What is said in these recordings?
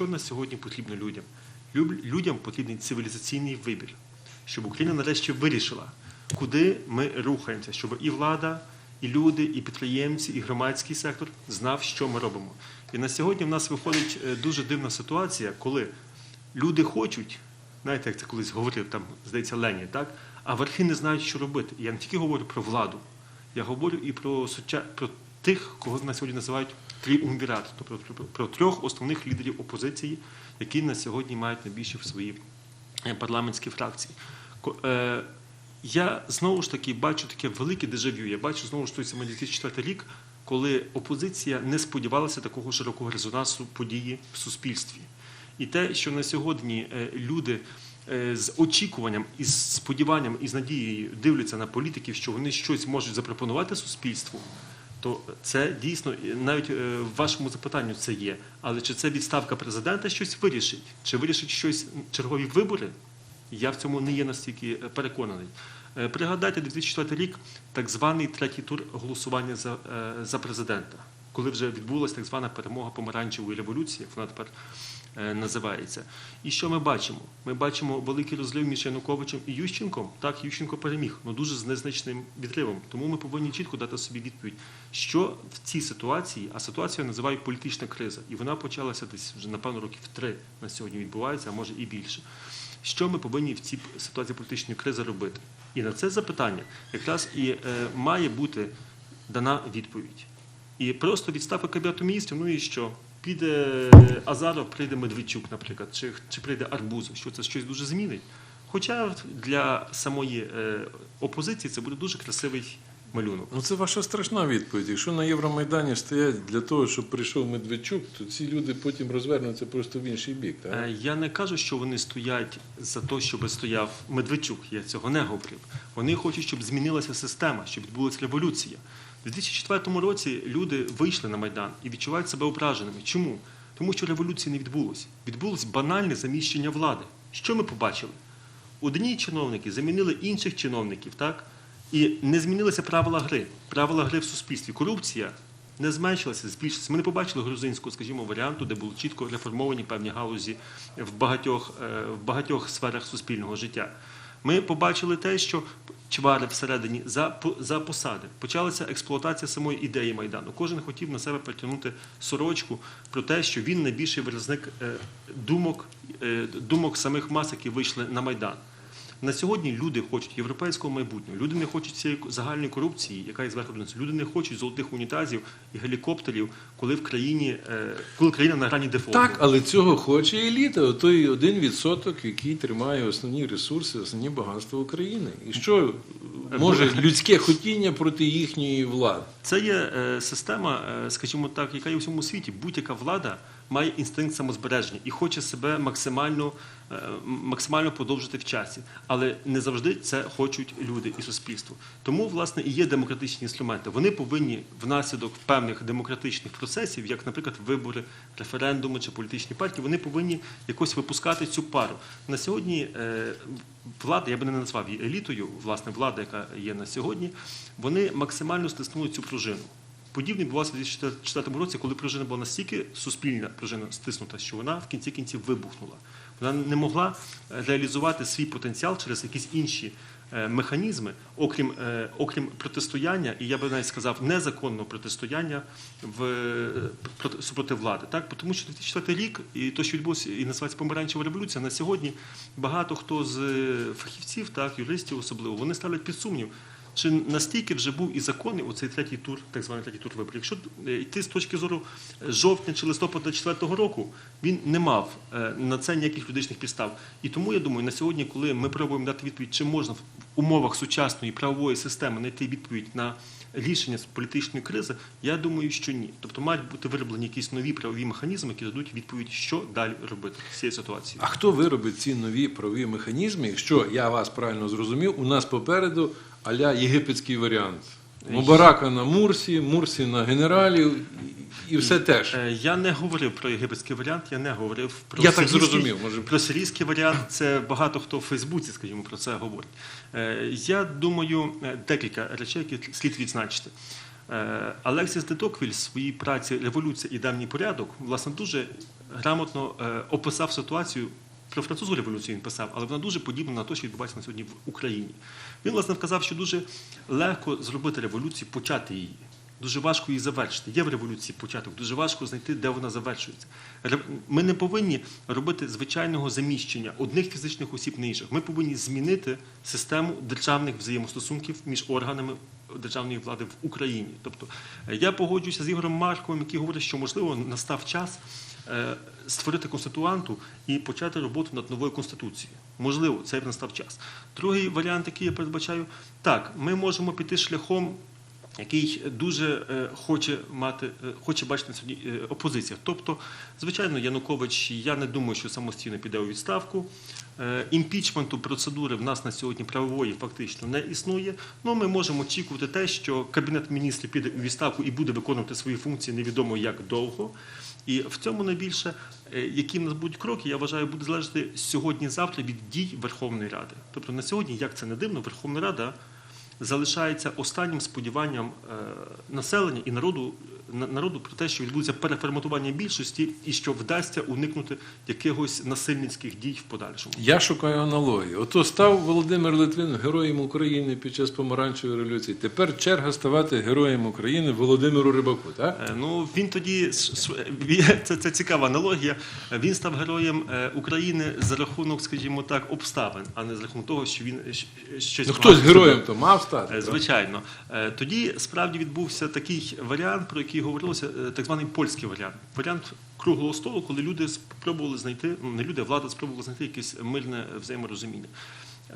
що на сьогодні потрібно людям? Людям потрібен цивілізаційний вибір, щоб Україна нарешті вирішила, куди ми рухаємося, щоб і влада, і люди, і підприємці, і громадський сектор знав, що ми робимо. І на сьогодні в нас виходить е, дуже дивна ситуація, коли люди хочуть, знаєте, як це колись говорив, там, здається, Лені, так? а верхи не знають, що робити. Я не тільки говорю про владу, я говорю і про, суча... про тих, кого на сьогодні називають тріумвірат, тобто про, трьох основних лідерів опозиції, які на сьогодні мають найбільше в своїй е, парламентській фракції. Е, Я знову ж таки бачу таке велике дежавю. Я бачу знову ж той самий 2004 рік, коли опозиція не сподівалася такого широкого резонансу події в суспільстві. І те, що на сьогодні е, люди з очікуванням, із сподіванням і з надією дивляться на політиків, що вони щось можуть запропонувати суспільству, то це дійсно навіть е, в вашому запитанню це є. Але чи це відставка президента щось вирішить? Чи вирішить щось чергові вибори? Я в цьому не є настільки е, переконаний. Е, Пригадайте 2004 рік, так званий третій тур голосування за, за президента, коли вже відбулася так звана перемога помаранчевої революції, вона тепер називається. І що ми бачимо? Ми бачимо великий розлив між Януковичем і Ющенком. Так, Ющенко переміг, але дуже з незначним відривом. Тому ми повинні чітко дати собі відповідь, що в цій ситуації, а ситуацію я називаю політична криза, і вона почалася десь вже напевно років три на сьогодні відбувається, а може і більше. Що ми повинні в цій ситуації політичної кризи робити? І на це запитання якраз і е, має бути дана відповідь. І просто відставка кабінету міністрів, ну і що? Піде Азаров, прийде Медведчук, наприклад, чи, чи прийде Арбузов, що це щось дуже змінить. Хоча для самої е, опозиції це буде дуже красивий малюнок. Ну це ваша страшна відповідь. Якщо на Євромайдані стоять для того, щоб прийшов Медведчук, то ці люди потім розвернуться просто в інший бік. Так? Е, Я не кажу, що вони стоять за те, щоб стояв Медведчук. Я цього не говорив. Вони хочуть, щоб змінилася система, щоб відбулася революція. У 2004 році люди вийшли на Майдан і відчувають себе ображеними. Чому? Тому що революції не відбулося. Відбулось банальне заміщення влади. Що ми побачили? Одні чиновники замінили інших чиновників, так? І не змінилися правила гри. Правила гри в суспільстві. Корупція не зменшилася, збільшилася. Ми не побачили грузинського, скажімо, варіанту, де були чітко реформовані певні галузі в багатьох, е, в багатьох сферах суспільного життя. Ми побачили те, що чвари всередині за, за посади. Почалася експлуатація самої ідеї Майдану. Кожен хотів на себе притягнути сорочку про те, що він найбільший виразник е, думок, е, думок самих мас, які вийшли на Майдан. На сьогодні люди хочуть європейського майбутнього. Люди не хочуть цієї загальної корупції, яка є зверху донизу. Люди не хочуть золотих унітазів і гелікоптерів, коли в країні, е, коли країна на грані дефолту. Так, але цього хоче еліта, той один відсоток, який тримає основні ресурси, основні багатства України. І що може людське хотіння проти їхньої влади? Це є е, система, е, скажімо так, яка є у всьому світі. Будь-яка влада має інстинкт самозбереження і хоче себе максимально, е, максимально подовжити в часі. Але не завжди це хочуть люди і суспільство. Тому, власне, і є демократичні інструменти. Вони повинні внаслідок певних демократичних процесів, як, наприклад, вибори, референдуми чи політичні партії, вони повинні якось випускати цю пару. На сьогодні е, влада, я би не назвав її елітою, власне, влада, яка є на сьогодні, вони максимально стиснули цю пружину. Подібне відбувалося у 2004 році, коли пружина була настільки суспільна пружина стиснута, що вона в кінці кінців вибухнула. Вона не могла е, реалізувати свій потенціал через якісь інші е, механізми, окрім, е, окрім протистояння, і я би навіть сказав, незаконного протистояння в, проти, супроти влади. Так? Тому що 2004 рік і те, що відбулося, і називається помаранчева революція, на сьогодні багато хто з фахівців, так, юристів особливо, вони ставлять під сумнів. Чи настільки вже був і законний оцей третій тур, так званий третій тур виборів? Якщо е, йти з точки зору е, жовтня чи листопада 2004 року, він не мав е, на це ніяких юридичних підстав. І тому я думаю, на сьогодні, коли ми пробуємо дати відповідь, чи можна в умовах сучасної правової системи знайти відповідь на рішення з політичної кризи, я думаю, що ні. Тобто мають бути вироблені якісь нові правові механізми, які дадуть відповідь, що далі робити з цією ситуацією. А хто виробить ці нові правові механізми? Якщо я вас правильно зрозумів, у нас попереду аля єгипетський варіант. Мубарака на Мурсі, Мурсі на генералів і все теж. Е, Я не говорив про єгипетський варіант, я не говорив про Я так зрозумів, може. Про сирійський варіант це багато хто в Фейсбуці, скажімо, про це говорить. Е, Я думаю, е, декілька речей, які слід відзначити. Е, Алексіс де Токвіль в своїй праці Революція і давній порядок власне дуже грамотно е, описав ситуацію. Про французьку революцію він писав, але вона дуже подібна на те, що відбувається на сьогодні в Україні. Він власне вказав, що дуже легко зробити революцію, почати її. Дуже важко її завершити. Є в революції початок, дуже важко знайти, де вона завершується. Ми не повинні робити звичайного заміщення одних фізичних осіб на інших. Ми повинні змінити систему державних взаємостосунків між органами державної влади в Україні. Тобто е, я погоджуюся з Ігорем Марковим, який говорить, що можливо настав час створити конституанту і почати роботу над новою конституцією. Можливо, це б настав час. Другий варіант, який я передбачаю, так, ми можемо піти шляхом який дуже е, хоче мати, е, хоче бачити сьогодні е, опозиція. Тобто, звичайно, Янукович, я не думаю, що самостійно піде у відставку. Е, Імпічменту процедури в нас на сьогодні правової фактично не існує. Ну, ми можемо очікувати те, що кабінет міністрів піде у відставку і буде виконувати свої функції невідомо як довго. І в цьому найбільше, е, які в нас будуть кроки, я вважаю, буде залежати сьогодні-завтра від дій Верховної Ради. Тобто на сьогодні, як це не дивно, Верховна Рада залишається останнім сподіванням е, населення і народу, на- народу про те, що відбудеться переформатування більшості і що вдасться уникнути якихось насильницьких дій в подальшому. Я шукаю аналогії. Ото став Володимир Литвин героєм України під час помаранчевої революції. Тепер черга ставати героєм України Володимиру Рибаку. Так? Е, Ну він тоді це, це цікава аналогія. Він став героєм е, України за рахунок, скажімо так, обставин, а не за рахунок того, що він щось Ну хтось героєм то мав стати. Е? Звичайно, тоді справді відбувся такий варіант, про який говорилося, е, так званий польський варіант. Варіант круглого столу, коли люди спробували знайти, ну не люди, а влада спробувала знайти якесь мирне взаєморозуміння.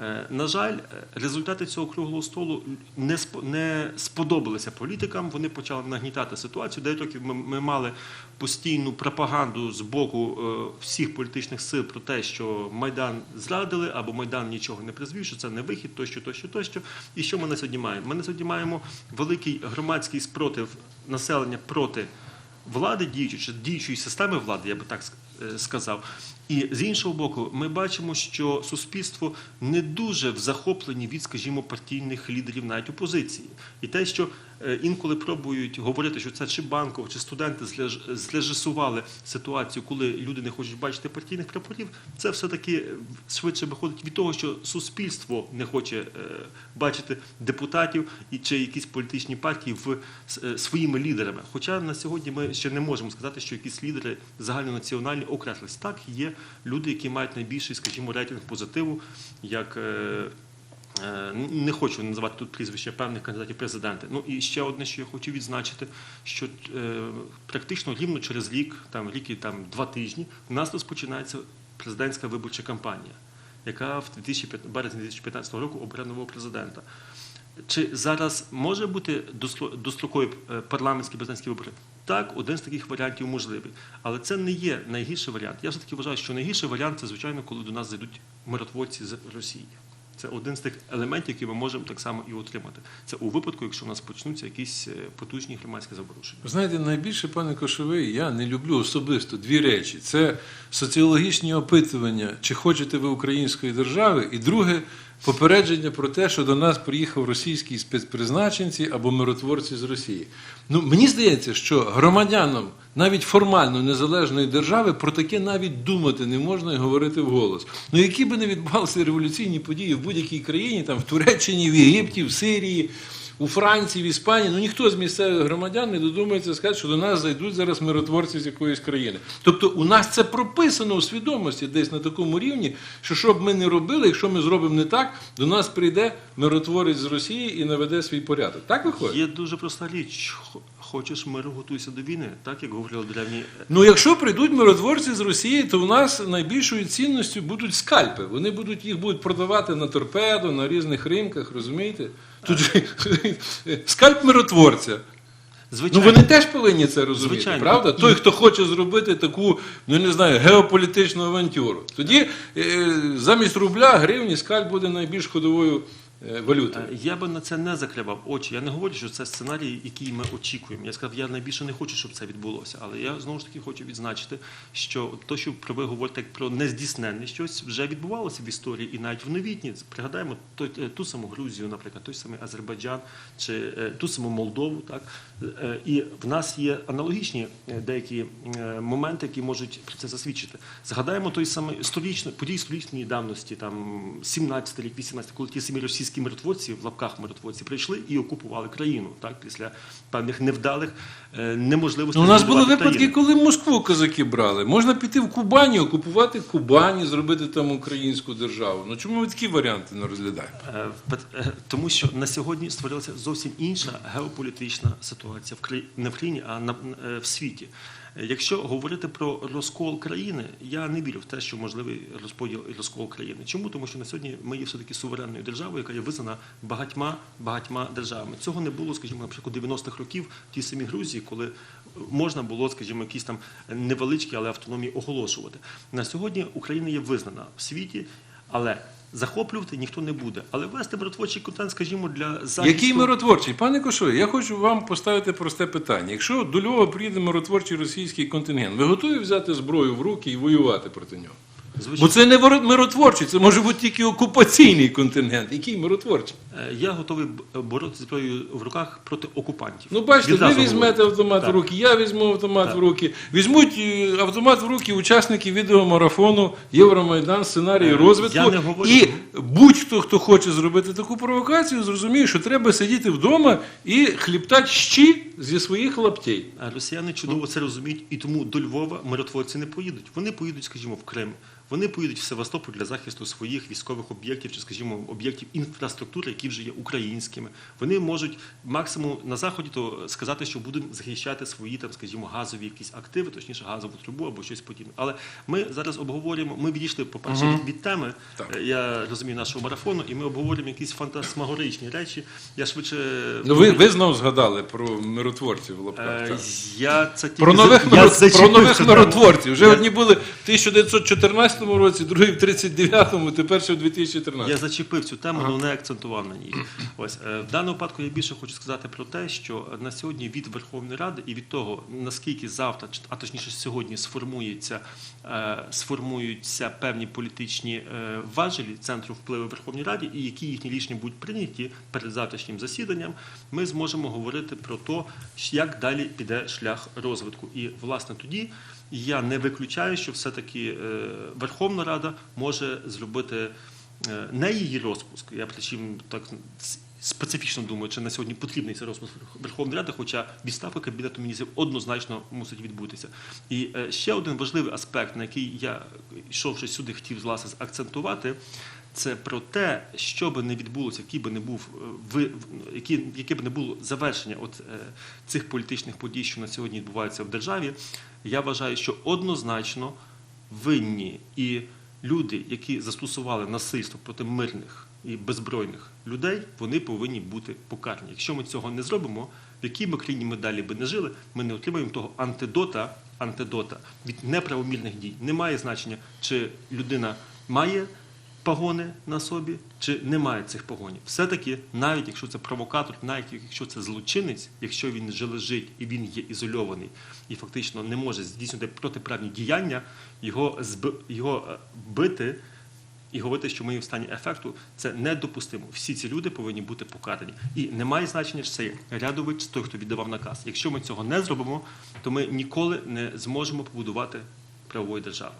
Е, На жаль, е, результати цього круглого столу не спо- сподобалися політикам. Вони почали нагнітати ситуацію. Дев'ять років ми, мали постійну пропаганду з боку е, всіх політичних сил про те, що Майдан зрадили або Майдан нічого не призвів, що це не вихід, тощо, тощо, тощо. І що ми на сьогодні маємо? Ми на сьогодні маємо великий громадський спротив населення проти влади діючої, чи діючої системи влади, я би так сказав. І з іншого боку, ми бачимо, що суспільство не дуже в захопленні від, скажімо, партійних лідерів навіть опозиції. І те, що е, інколи пробують говорити, що це чи банков, чи студенти зреж- зрежисували ситуацію, коли люди не хочуть бачити партійних прапорів, це все-таки е, швидше виходить від того, що суспільство не хоче е, бачити депутатів і чи якісь політичні партії в своїми лідерами. Хоча на сьогодні ми ще не можемо сказати, що якісь лідери загальнонаціональні окреслились. Так, є люди, які мають найбільший, скажімо, рейтинг позитиву, як. е, Е, Не хочу називати тут прізвища певних кандидатів президенти. Ну і ще одне, що я хочу відзначити, що е, практично рівно через рік, там рік і там два тижні, у нас розпочинається президентська виборча кампанія, яка в 2005, березні 2015 року обере нового президента. Чи зараз може бути дострокові парламентські президентські вибори? Так, один з таких варіантів можливий. Але це не є найгірший варіант. Я все-таки вважаю, що найгірший варіант це, звичайно, коли до нас зайдуть миротворці з Росії. Це один з тих елементів, які ми можемо так само і отримати. Це у випадку, якщо у нас почнуться якісь е, потужні громадські заворушення. Знаєте, найбільше, пане Кошовий, я не люблю особисто дві речі: це соціологічні опитування, чи хочете ви української держави, і друге попередження про те, що до нас приїхав російський спецпризначенці або миротворці з Росії. Ну мені здається, що громадянам навіть формально незалежної держави про таке навіть думати не можна і говорити вголос. Ну які би не відбувалися революційні події в будь-якій країні, там в Туреччині, в Єгипті, в Сирії. У Франції, в Іспанії, ну ніхто з місцевих громадян не додумається сказати, що до нас зайдуть зараз миротворці з якоїсь країни. Тобто у нас це прописано у свідомості десь на такому рівні, що що б ми не робили, якщо ми зробимо не так, до нас прийде миротворець з Росії і наведе свій порядок. Так виходить? Є дуже проста річ. Хо- Хочеш миру, готуйся до війни, так як говорили древні Ну, якщо прийдуть миротворці з Росії, то в нас найбільшою цінністю будуть скальпи. Вони будуть їх будуть продавати на торпедо, на різних ринках, розумієте? Тут же скальп миротворця. Ну вони теж повинні це розуміти, Звичайно. правда? Той, хто хоче зробити таку, ну не знаю, геополітичну авантюру. Тоді е, замість рубля гривні скальп буде найбільш ходовою е, валюти. Е, Я би на це не закривав очі. Я не говорю, що це сценарій, який ми очікуємо. Я сказав, я найбільше не хочу, щоб це відбулося. Але я знову ж таки хочу відзначити, що то, що про ви говорите як про нездійсненне щось, вже відбувалося в історії, і навіть в новітній. Пригадаємо той- е, ту саму Грузію, наприклад, той самий Азербайджан чи е, ту саму Молдову. Так Е, і в нас є аналогічні е, деякі е, моменти, які можуть про це засвідчити. Згадаємо той самий столічний подій столітньої давності, там 17 рік, 18, коли ті самі російські миротворці в лапках миротворці прийшли і окупували країну, так після певних невдалих е, неможливостей. Ну, у нас були випадки, країну. коли Москву козаки брали. Можна піти в Кубані, окупувати Кубані, зробити там українську державу. Ну чому ми такі варіанти не розглядаємо? Е, е, Тому що на сьогодні створилася зовсім інша геополітична ситуація в краї- не в країні, а на в світі. Якщо говорити про розкол країни, я не вірю в те, що можливий розподіл і розкол країни. Чому? Тому що на сьогодні ми є все таки суверенною державою, яка є визнана багатьма багатьма державами. Цього не було, скажімо, наприклад, 90-х років в тій самій Грузії, коли можна було, скажімо, якісь там невеличкі, але автономії оголошувати. На сьогодні Україна є визнана в світі, але захоплювати ніхто не буде. Але вести миротворчий контент, скажімо, для захисту... Який миротворчий? Пане Кошове, я хочу вам поставити просте питання. Якщо до Львова приїде миротворчий російський контингент, ви готові взяти зброю в руки і воювати проти нього? Звичайно. Бо це не миротворчий, це може бути тільки окупаційний контингент. Який миротворчий? Е, Я готовий боротися зброєю в руках проти окупантів. Ну, бачите, ви візьмете автомат в руки, я візьму автомат Так. в руки. Візьмуть е, автомат в руки учасники відеомарафону Євромайдан, сценарій Е, розвитку. І будь-хто, хто хоче зробити таку провокацію, зрозуміє, що треба сидіти вдома і хліптати щі зі своїх лаптей. А Росіяни чудово це розуміють, і тому до Львова миротворці не поїдуть. Вони поїдуть, скажімо, в Крим. Вони поїдуть в Севастополь для захисту своїх військових об'єктів чи, скажімо, об'єктів інфраструктури, які вже є українськими. Вони можуть максимум на заході то сказати, що будемо захищати свої там, скажімо, газові якісь активи, точніше газову трубу або щось подібне. Але ми зараз обговорюємо. Ми відійшли, по перше, від, від теми. Так. е, Я розумію нашого марафону, і ми обговорюємо якісь фантасмагоричні речі. Я швидше Ну, ви, ви знов згадали про миротворців в лапках. Е. Я це тільки Про нових, я миро- зачепив про нових миротворців. Вже Я- одні були в 1914 році, другі в 39-му, тепер ще в 2013. Я зачепив цю тему, але не акцентував на ній. Ось е, в даному випадку я більше хочу сказати про те, що на сьогодні від Верховної Ради і від того, наскільки завтра, а точніше сьогодні, сформується, е, сформуються певні політичні е, важелі центру впливу в Верховній Раді, і які їхні рішення будуть прийняті перед завтрашнім засіданням, ми зможемо говорити про те, як далі піде шлях розвитку. І власне тоді. Я не виключаю, що все-таки е, Верховна Рада може зробити е, не її розпуск. Я причому так специфічно думаю, чи на сьогодні потрібний цей розпуск Верховної Ради, хоча відставка кабінету міністрів однозначно мусить відбутися. І е, ще один важливий аспект, на який я, йшовши сюди, хотів власне акцентувати. Це про те, що би не відбулося, який би не був які, яке б не було завершення от, цих політичних подій, що на сьогодні відбуваються в державі. Я вважаю, що однозначно винні і люди, які застосували насильство проти мирних і беззбройних людей, вони повинні бути покарані. Якщо ми цього не зробимо, в якій би країні ми далі би не жили, ми не отримаємо того антидота, антидота від неправомірних дій. Немає значення, чи людина має погони на собі, чи немає цих погонів. Все-таки, навіть якщо це провокатор, навіть якщо це злочинець, якщо він лежить і він є ізольований і фактично не може здійснювати протиправні діяння, його, його е, бити і говорити, що ми в стані ефекту, це недопустимо. Всі ці люди повинні бути покарані. І немає значення, чи це є рядовий, чи той, хто віддавав наказ. Якщо ми цього не зробимо, то ми ніколи не зможемо побудувати правової держави.